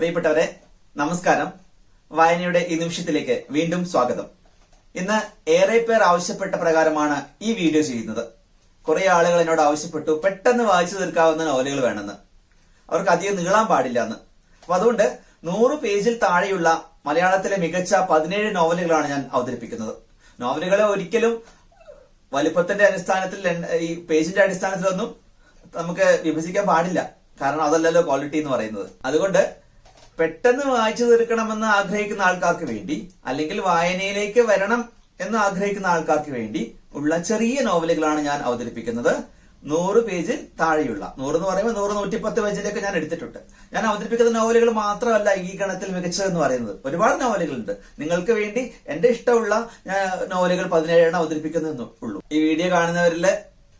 പ്രിയപ്പെട്ടവരെ നമസ്കാരം. വായനയുടെ ഈ നിമിഷത്തിലേക്ക് വീണ്ടും സ്വാഗതം. ഇന്ന് ഏറെ പേർ ആവശ്യപ്പെട്ട പ്രകാരമാണ് ഈ വീഡിയോ ചെയ്യുന്നത്. കുറെ ആളുകൾ എന്നോട് ആവശ്യപ്പെട്ടു പെട്ടെന്ന് വായിച്ചു തീർക്കാവുന്ന നോവലുകൾ വേണമെന്ന്. അവർക്ക് അധികം നീളാൻ പാടില്ല എന്ന്. അപ്പൊ അതുകൊണ്ട് നൂറ് പേജിൽ താഴെയുള്ള മലയാളത്തിലെ മികച്ച പതിനേഴ് നോവലുകളാണ് ഞാൻ അവതരിപ്പിക്കുന്നത്. നോവലുകളെ ഒരിക്കലും വലുപ്പത്തിന്റെ അടിസ്ഥാനത്തിൽ ഈ പേജിന്റെ അടിസ്ഥാനത്തിലൊന്നും നമുക്ക് വിഭജിക്കാൻ പാടില്ല. കാരണം അതല്ലല്ലോ ക്വാളിറ്റി എന്ന് പറയുന്നത്. അതുകൊണ്ട് പെട്ടെന്ന് വായിച്ചു തീർക്കണമെന്ന് ആഗ്രഹിക്കുന്ന ആൾക്കാർക്ക് വേണ്ടി അല്ലെങ്കിൽ വായനയിലേക്ക് വരണം എന്ന് ആഗ്രഹിക്കുന്ന ആൾക്കാർക്ക് വേണ്ടി ഉള്ള ചെറിയ നോവലുകളാണ് ഞാൻ അവതരിപ്പിക്കുന്നത്. നൂറ് പേജിൽ താഴെയുള്ള നൂറ് എന്ന് പറയുമ്പോൾ നൂറ് നൂറ്റിപ്പത്ത് പേജിലൊക്കെ ഞാൻ എടുത്തിട്ടുണ്ട്. ഞാൻ അവതരിപ്പിക്കുന്ന നോവലുകൾ മാത്രമല്ല ഈ ഗണത്തിൽ മികച്ചതെന്ന് പറയുന്നത്. ഒരുപാട് നോവലുകളുണ്ട്. നിങ്ങൾക്ക് വേണ്ടി എന്റെ ഇഷ്ടമുള്ള നോവലുകൾ പതിനേഴെണ്ണം അവതരിപ്പിക്കുന്നതെന്ന് ഉള്ളൂ. ഈ വീഡിയോ കാണുന്നവരിൽ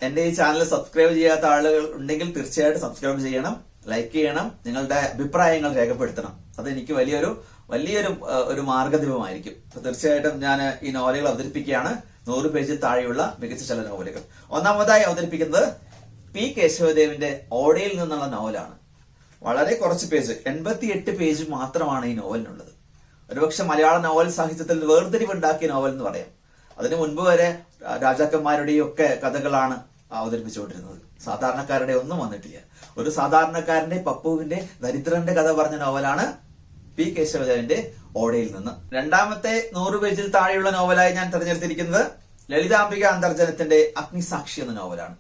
എന്റെ ഈ ചാനൽ സബ്സ്ക്രൈബ് ചെയ്യാത്ത ആളുകൾ ഉണ്ടെങ്കിൽ തീർച്ചയായിട്ടും സബ്സ്ക്രൈബ് ചെയ്യണം. ലൈക്ക് ചെയ്യണം നിങ്ങളുടെ അഭിപ്രായങ്ങൾ രേഖപ്പെടുത്തണം. അത് എനിക്ക് വലിയൊരു വലിയൊരു ഒരു മാർഗദീപമായിരിക്കും. തീർച്ചയായിട്ടും ഞാൻ ഈ നോവലുകൾ അവതരിപ്പിക്കുകയാണ്. നൂറ് പേജിൽ താഴെയുള്ള മികച്ച ചില നോവലുകൾ. ഒന്നാമതായി അവതരിപ്പിക്കുന്നത് പി. കേശവദേവിന്റെ ഓടയിൽ നിന്നുള്ള നോവലാണ്. വളരെ കുറച്ച് പേജ് എൺപത്തിയെട്ട് പേജ് മാത്രമാണ് ഈ നോവലിനുള്ളത്. ഒരുപക്ഷെ മലയാള നോവൽ സാഹിത്യത്തിൽ വേർതിരിവുണ്ടാക്കിയ നോവൽ എന്ന് പറയാം. അതിനു മുൻപ് വരെ രാജാക്കന്മാരുടെയും ഒക്കെ കഥകളാണ് അവതരിപ്പിച്ചുകൊണ്ടിരുന്നത്. സാധാരണക്കാരുടെ ഒന്നും വന്നിട്ടില്ല. ഒരു സാധാരണക്കാരന്റെ പപ്പുവിന്റെ ദരിദ്രന്റെ കഥ പറഞ്ഞ നോവലാണ് പി കേശവചാരന്റെ ഓടയിൽ നിന്ന്. രണ്ടാമത്തെ നൂറ് പേജിൽ താഴെയുള്ള നോവലായി ഞാൻ തിരഞ്ഞെടുത്തിരിക്കുന്നത് ലളിതാംബിക അന്തർജനത്തിന്റെ അഗ്നിസാക്ഷി എന്ന നോവലാണ്.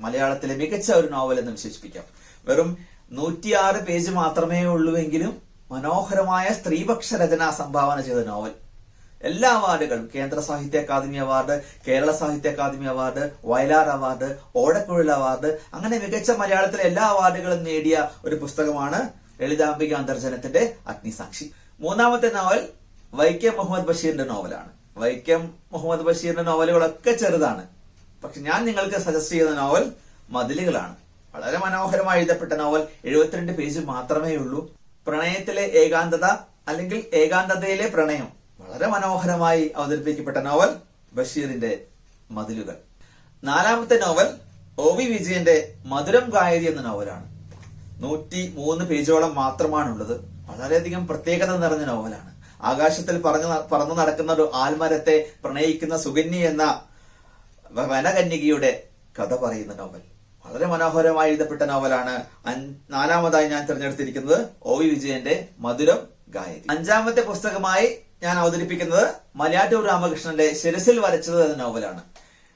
മലയാളത്തിലെ മികച്ച ഒരു നോവൽ എന്ന് വിശേഷിപ്പിക്കാം. വെറും നൂറ്റിയാറ് പേജ് മാത്രമേ ഉള്ളൂവെങ്കിലും മനോഹരമായ സ്ത്രീപക്ഷ രചന സംഭാവന ചെയ്ത നോവൽ. എല്ലാ അവാർഡുകളും കേന്ദ്ര സാഹിത്യ academy award Kerala Sahitya academy award Vayalar award Odakkuzhal award അങ്ങനെ മികച്ച മലയാളത്തിലെ എല്ലാ അവാർഡുകളും നേടിയ ഒരു പുസ്തകമാണ് ലളിതാംബിക അന്തർജനത്തിന്റെ അഗ്നിസാക്ഷി. മൂന്നാമത്തെ നോവൽ വൈക്കം മുഹമ്മദ് ബഷീറിന്റെ നോവലാണ്. വൈക്കം മുഹമ്മദ് ബഷീറിന്റെ നോവലുകളൊക്കെ ചെറുതാണ്. പക്ഷെ ഞാൻ നിങ്ങൾക്ക് സജസ്റ്റ് ചെയ്യുന്ന നോവൽ മതിലുകളാണ്. വളരെ മനോഹരമായി എഴുതപ്പെട്ട നോവൽ എഴുപത്തിരണ്ട് പേജ് മാത്രമേ ഉള്ളൂ. പ്രണയത്തിലെ ഏകാന്തത അല്ലെങ്കിൽ ഏകാന്തതയിലെ പ്രണയം വളരെ മനോഹരമായി അവതരിപ്പിക്കപ്പെട്ട നോവൽ ബഷീറിന്റെ മതിലുകൾ. നാലാമത്തെ നോവൽ ഒ വി വിജയന്റെ മധുരം ഗായതി എന്ന നോവലാണ്. നൂറ്റി മൂന്ന് പേജോളം മാത്രമാണുള്ളത്. വളരെയധികം പ്രത്യേകത നിറഞ്ഞ നോവലാണ്. ആകാശത്തിൽ പറഞ്ഞു പറന്നു നടക്കുന്ന ഒരു ആൽമരത്തെ പ്രണയിക്കുന്ന സുകന്യ എന്ന വനകന്യകയുടെ കഥ പറയുന്ന നോവൽ. വളരെ മനോഹരമായി എഴുതപ്പെട്ട നോവലാണ് നാലാമതായി ഞാൻ തിരഞ്ഞെടുത്തിരിക്കുന്നത് ഒ വി വിജയന്റെ മധുരം ഗായതി അഞ്ചാമത്തെ പുസ്തകമായി ഞാൻ അവതരിപ്പിക്കുന്നത് മലയാറ്റൂർ രാമകൃഷ്ണന്റെ ശിരസിൽ വരച്ചത് എന്ന നോവലാണ്.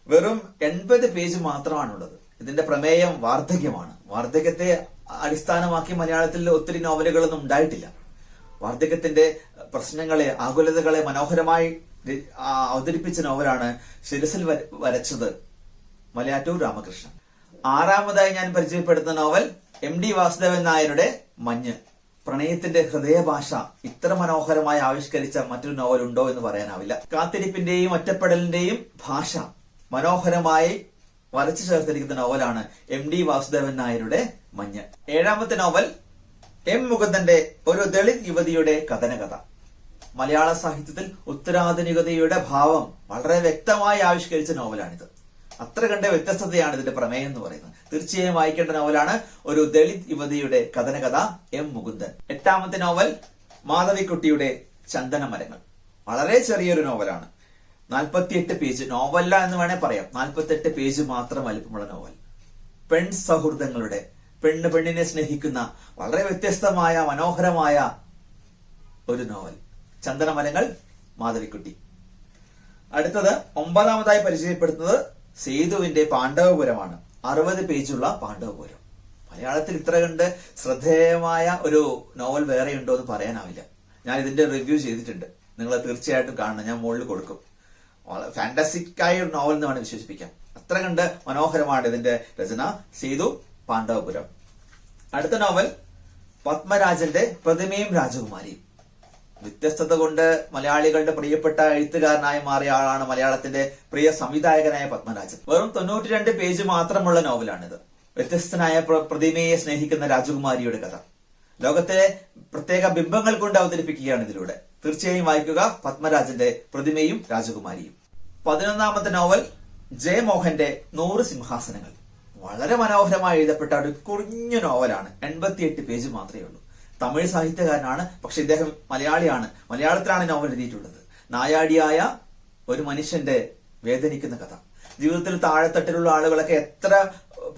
വെറും എൺപത് പേജ് മാത്രമാണുള്ളത്. ഇതിന്റെ പ്രമേയം വാർദ്ധക്യമാണ്. വാർദ്ധക്യത്തെ അടിസ്ഥാനമാക്കി മലയാളത്തിൽ ഒത്തിരി നോവലുകളൊന്നും ഉണ്ടായിട്ടില്ല. വാർദ്ധക്യത്തിന്റെ പ്രശ്നങ്ങളെ ആകുലതകളെ മനോഹരമായി അവതരിപ്പിച്ച നോവലാണ് ശിരസിൽ വര- വരച്ചത് മലയാറ്റൂർ രാമകൃഷ്ണൻ. ആറാമതായി ഞാൻ പരിചയപ്പെടുത്തുന്ന നോവൽ എം ഡി വാസുദേവൻ നായരുടെ മഞ്ഞ്. പ്രണയത്തിന്റെ ഹൃദയഭാഷ ഇത്ര മനോഹരമായി ആവിഷ്കരിച്ച മറ്റൊരു നോവൽ ഉണ്ടോ എന്ന് പറയാനാവില്ല. കാത്തിരിപ്പിന്റെയും ഒറ്റപ്പെടലിന്റെയും ഭാഷ മനോഹരമായി വരച്ചു ചേർത്തിരിക്കുന്ന നോവലാണ് എം ഡി വാസുദേവൻ നായരുടെ മഞ്ഞ്. ഏഴാമത്തെ നോവൽ എം മുകുന്ദന്റെ ഒരു ദളിത് യുവതിയുടെ കഥനകഥ. മലയാള സാഹിത്യത്തിൽ ഉത്തരാധുനികതയുടെ ഭാവം വളരെ വ്യക്തമായി ആവിഷ്കരിച്ച നോവലാണിത് അത്ര കണ്ട വ്യത്യസ്തതയാണ് ഇതിന്റെ പ്രമേയം എന്ന് പറയുന്നത്. തീർച്ചയായും വായിക്കേണ്ട നോവലാണ് ഒരു ദളിത് യുവതിയുടെ കഥനകഥ എം മുകുന്ദൻ. എട്ടാമത്തെ നോവൽ മാധവിക്കുട്ടിയുടെ ചന്ദനമരങ്ങൾ. വളരെ ചെറിയൊരു നോവലാണ്. നാൽപ്പത്തിയെട്ട് പേജ്. നോവല്ല എന്ന് വേണേ പറയാം. നാൽപ്പത്തെട്ട് പേജ് മാത്രം വലിപ്പമുള്ള നോവൽ. പെൺ സൗഹൃദങ്ങളുടെ പെണ്ണ് പെണ്ണിനെ സ്നേഹിക്കുന്ന വളരെ വ്യത്യസ്തമായ മനോഹരമായ ഒരു നോവൽ. ചന്ദനമരങ്ങൾ മാധവിക്കുട്ടി. അടുത്തത് ഒമ്പതാമതായി പരിചയപ്പെടുത്തുന്നത് സേതുവിന്റെ പാണ്ഡവപുരമാണ്. അറുപത് പേജുള്ള പാണ്ഡവപുരം. മലയാളത്തിൽ ഇത്ര കണ്ട് ശ്രദ്ധേയമായ ഒരു നോവൽ വേറെ ഉണ്ടോ എന്ന് പറയാനാവില്ല. ഞാൻ ഇതിന്റെ റിവ്യൂ ചെയ്തിട്ടുണ്ട്. നിങ്ങൾ തീർച്ചയായിട്ടും കാണണം. ഞാൻ മുകളിൽ കൊടുക്കും. ഫാന്റസിക് ആയ ഒരു നോവൽ എന്ന് വേണം വിശേഷിപ്പിക്കാം അത്ര കണ്ട് മനോഹരമാണ് ഇതിന്റെ രചന. സേതു പാണ്ഡവപുരം. അടുത്ത നോവൽ പത്മരാജന്റെ പ്രതിമയും രാജകുമാരിയും. വ്യത്യസ്തത കൊണ്ട് മലയാളികളുടെ പ്രിയപ്പെട്ട എഴുത്തുകാരനായി മാറിയ ആളാണ് മലയാളത്തിന്റെ പ്രിയ സംവിധായകനായ പത്മരാജൻ. വെറും തൊണ്ണൂറ്റി രണ്ട് പേജ് മാത്രമുള്ള നോവലാണിത്. വ്യത്യസ്തനായ പ്രതിമയെ സ്നേഹിക്കുന്ന രാജകുമാരിയുടെ കഥ. ലോകത്തെ പ്രത്യേക ബിംബങ്ങൾ കൊണ്ട് അവതരിപ്പിക്കുകയാണ് ഇതിലൂടെ. തീർച്ചയായും വായിക്കുക പത്മരാജന്റെ പ്രതിമയും രാജകുമാരിയും. പതിനൊന്നാമത്തെ നോവൽ ജയമോഹന്റെ നൂറ് സിംഹാസനങ്ങൾ. വളരെ മനോഹരമായി എഴുതപ്പെട്ട ഒരു കുറിഞ്ഞു നോവലാണ്. എൺപത്തിയെട്ട് പേജ് മാത്രമേ ഉള്ളൂ. തമിഴ് സാഹിത്യകാരനാണ് പക്ഷെ ഇദ്ദേഹം മലയാളിയാണ്. മലയാളത്തിലാണ് നോവൽ എഴുതിയിട്ടുള്ളത്. നായാടിയായ ഒരു മനുഷ്യന്റെ വേദനിക്കുന്ന കഥ. ജീവിതത്തിൽ താഴെത്തട്ടിലുള്ള ആളുകളൊക്കെ എത്ര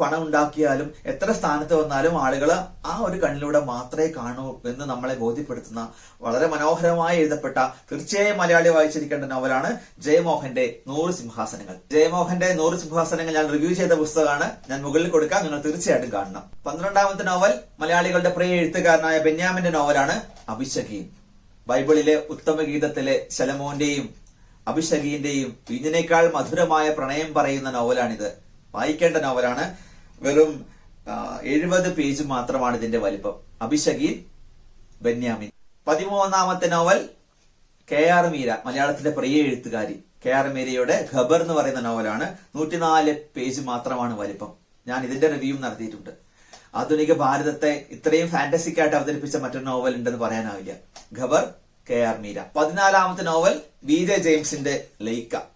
പണം ഉണ്ടാക്കിയാലും എത്ര സ്ഥാനത്ത് വന്നാലും ആളുകൾ ആ ഒരു കണ്ണിലൂടെ മാത്രമേ കാണൂ എന്ന് നമ്മളെ ബോധ്യപ്പെടുത്തുന്ന വളരെ മനോഹരമായി എഴുതപ്പെട്ട തീർച്ചയായും മലയാളി വായിച്ചിരിക്കേണ്ട നോവലാണ് ജയമോഹന്റെ നൂറ് സിംഹാസനങ്ങൾ. ജയമോഹന്റെ നൂറ് സിംഹാസനങ്ങൾ ഞാൻ റിവ്യൂ ചെയ്ത പുസ്തകമാണ്. ഞാൻ മുകളിൽ കൊടുക്കാം. നിങ്ങൾ തീർച്ചയായിട്ടും കാണണം. പന്ത്രണ്ടാമത്തെ നോവൽ മലയാളികളുടെ പ്രിയ എഴുത്തുകാരനായ ബെന്യാമിന്റെ നോവലാണ് അഭിഷകീം. ബൈബിളിലെ ഉത്തമ ഗീതത്തിലെ ശലമോന്റെയും അഭിഷകീന്റെയും ഇതിനേക്കാൾ മധുരമായ പ്രണയം പറയുന്ന നോവലാണിത്. വായിക്കേണ്ട നോവലാണ്. വെറും എഴുപത് പേജ് മാത്രമാണ് ഇതിന്റെ വലിപ്പം. അഭിഷകീൻ ബെന്യാമിൻ. പതിമൂന്നാമത്തെ നോവൽ കെ ആർ മീര മലയാളത്തിലെ പ്രിയ എഴുത്തുകാരി. കെ ആർ മീരയുടെ ഖബർ എന്ന് പറയുന്ന നോവലാണ്. നൂറ്റിനാല് പേജ് മാത്രമാണ് വലിപ്പം. ഞാൻ ഇതിന്റെ റിവ്യൂ നടത്തിയിട്ടുണ്ട്. ആധുനിക ഭാരതത്തെ ഇത്രയും ഫാന്റസിക് ആയിട്ട് അവതരിപ്പിച്ച മറ്റൊരു നോവൽ ഉണ്ടെന്ന് പറയാനാവില്ല. ഖബർ കെ ആർ മീര. പതിനാലാമത്തെ നോവൽ വി ജെ ജെയിംസിന്റെ ലൈക്ക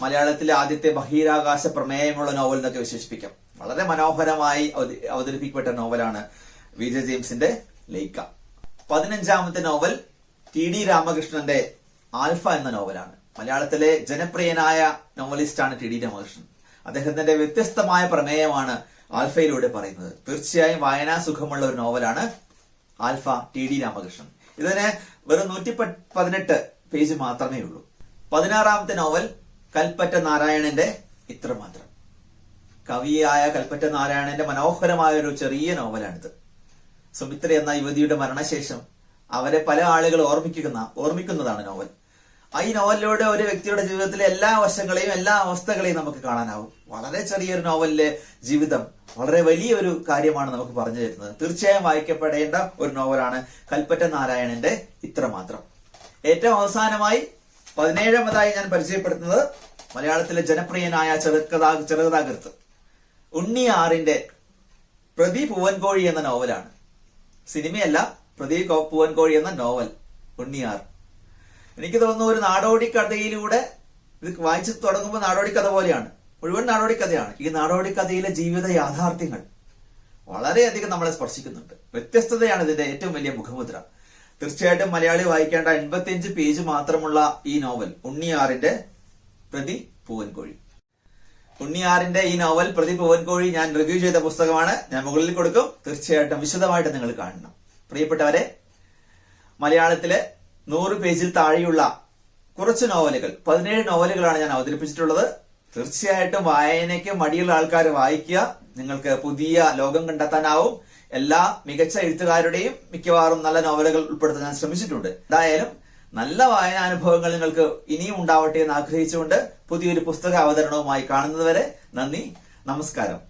മലയാളത്തിലെ ആദ്യത്തെ ബഹിരാകാശ പ്രമേയമുള്ള നോവൽ എന്നൊക്കെ വിശേഷിപ്പിക്കാം. വളരെ മനോഹരമായി അവതരിപ്പിക്കപ്പെട്ട നോവലാണ് വി ജെയിംസിന്റെ ലൈക്ക പതിനഞ്ചാമത്തെ നോവൽ ടി ഡി രാമകൃഷ്ണന്റെ ആൽഫ എന്ന നോവലാണ്. മലയാളത്തിലെ ജനപ്രിയനായ നോവലിസ്റ്റാണ് ടി ഡി രാമകൃഷ്ണൻ. അദ്ദേഹത്തിന്റെ വ്യത്യസ്തമായ പ്രമേയമാണ് ആൽഫയിലൂടെ പറയുന്നത്. തീർച്ചയായും വായനാ സുഖമുള്ള ഒരു നോവലാണ് ആൽഫ ടി ഡി രാമകൃഷ്ണൻ. ഇതിന് വെറും നൂറ്റി പതിനെട്ട് പേജ് മാത്രമേ ഉള്ളൂ. പതിനാറാമത്തെ നോവൽ കൽപ്പറ്റ നാരായണന്റെ ഇത്രമാത്രം കവിയായ കൽപ്പറ്റ നാരായണന്റെ മനോഹരമായ ഒരു ചെറിയ നോവലാണിത്. സുമിത്ര എന്ന യുവതിയുടെ മരണശേഷം അവരെ പല ആളുകൾ ഓർമ്മിക്കുന്ന ഓർമ്മിക്കുന്നതാണ് നോവൽ. ഈ നോവലിലൂടെ ഒരു വ്യക്തിയുടെ ജീവിതത്തിലെ എല്ലാ വശങ്ങളെയും എല്ലാ അവസ്ഥകളെയും നമുക്ക് കാണാനാവും. വളരെ ചെറിയൊരു നോവലിലെ ജീവിതം വളരെ വലിയൊരു കാര്യമാണ് നമുക്ക് പറഞ്ഞു തരുന്നത്. തീർച്ചയായും വായിക്കപ്പെടേണ്ട ഒരു നോവലാണ് കൽപ്പറ്റ നാരായണന്റെ ഇത്രമാത്രം ഏറ്റവും അവസാനമായി പതിനേഴാമതായി ഞാൻ പരിചയപ്പെടുത്തുന്നത് മലയാളത്തിലെ ജനപ്രിയനായ ചെറുകഥാ ചെറുകഥാകൃത്ത്. ഉണ്ണി ആറിന്റെ പ്രതി പൂവൻകോഴി എന്ന നോവലാണ്. സിനിമയല്ല പ്രദീപ് പൂവൻകോഴി എന്ന നോവൽ ഉണ്ണിയാർ. എനിക്ക് തോന്നുന്നു ഒരു നാടോടി കഥയിലൂടെ ഇത് വായിച്ചു തുടങ്ങുമ്പോൾ നാടോടി കഥ പോലെയാണ്. മുഴുവൻ നാടോടി കഥയാണ് ഈ നാടോടി കഥയിലെ ജീവിത യാഥാർത്ഥ്യങ്ങൾ വളരെയധികം നമ്മളെ സ്പർശിക്കുന്നുണ്ട്. വ്യത്യസ്തതയാണ് ഇതിന്റെ ഏറ്റവും വലിയ മുഖമുദ്ര. തീർച്ചയായിട്ടും മലയാളി വായിക്കേണ്ട എൺപത്തിയഞ്ച് പേജ് മാത്രമുള്ള ഈ നോവൽ ഉണ്ണിയാറിന്റെ പ്രതി പൂവൻകോഴി. ഉണ്ണിയാറിന്റെ ഈ നോവൽ പ്രതി പൂവൻകോഴി ഞാൻ റിവ്യൂ ചെയ്ത പുസ്തകമാണ്. ഞാൻ മുകളിൽ കൊടുക്കും. തീർച്ചയായിട്ടും വിശദമായിട്ട് നിങ്ങൾ കാണണം. പ്രിയപ്പെട്ടവരെ മലയാളത്തിലെ നൂറ് പേജിൽ താഴെയുള്ള കുറച്ച് നോവലുകൾ പതിനേഴ് നോവലുകളാണ് ഞാൻ അവതരിപ്പിച്ചിട്ടുള്ളത്. തീർച്ചയായിട്ടും വായനയ്ക്ക് മടിയുള്ള ആൾക്കാർ വായിക്കുക. നിങ്ങൾക്ക് പുതിയ ലോകം കണ്ടെത്താനാവും. എല്ലാ മികച്ച എഴുത്തുകാരുടെയും മിക്കവാറും നല്ല നോവലുകൾ ഉൾപ്പെടുത്താൻ ഞാൻ ശ്രമിച്ചിട്ടുണ്ട്. എന്തായാലും നല്ല വായന അനുഭവങ്ങൾ നിങ്ങൾക്ക് ഇനിയും ഉണ്ടാവട്ടെ എന്ന് ആഗ്രഹിച്ചുകൊണ്ട് പുതിയൊരു പുസ്തക അവതരണവുമായി കാണുന്നതുവരെ നന്ദി നമസ്കാരം.